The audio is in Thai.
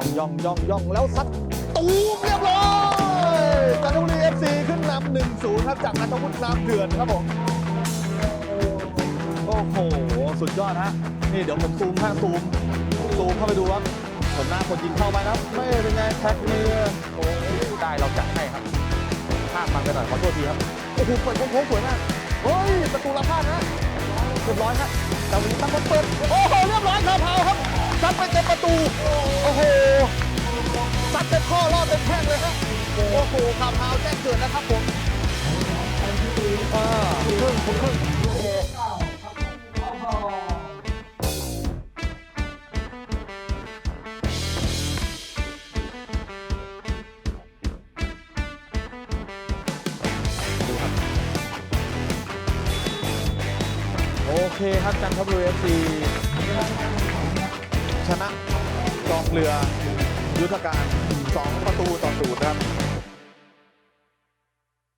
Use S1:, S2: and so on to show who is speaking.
S1: องย่องย่องย่องแล้วซัดตูมเรียบร้อยจันทบุรีเอฟซีขึ้นนำหนึ่งศูนย์ครับจากนัทวุฒินามเดือนครับผมโอ้โหสุดยอดฮะนี่เดี๋ยวผมซูมข้างซูมซูมเข้าไปดูครับผลหน้าคนยิงเข้าไปนะครับ ไม่เป็นไงแท็กนี่โอ้ยได้เราจัดให้ครับพลาดมันไปหน่อยขอโทษทีครับโอ้โหเปิดโค้งๆสวยมากเฮ้ยประตูละพลาดนะเรียบร้อยครับดาวินตั้งคนเปิดโอ้โหเรียบร้อยคาพาวครับซัดไปเต็มประตูโอ้โหซัด เต็มข้อรอดเต็มแข้งเลยฮะโอ้โหคาพาแจ้งเกิดนะครับผมอ่าครึ่งครึ่งโอเคครับจันทบุรีเอฟซีชนะกองเรือ ยุทธการ 2 ประตูต่อศูนย์นะครับ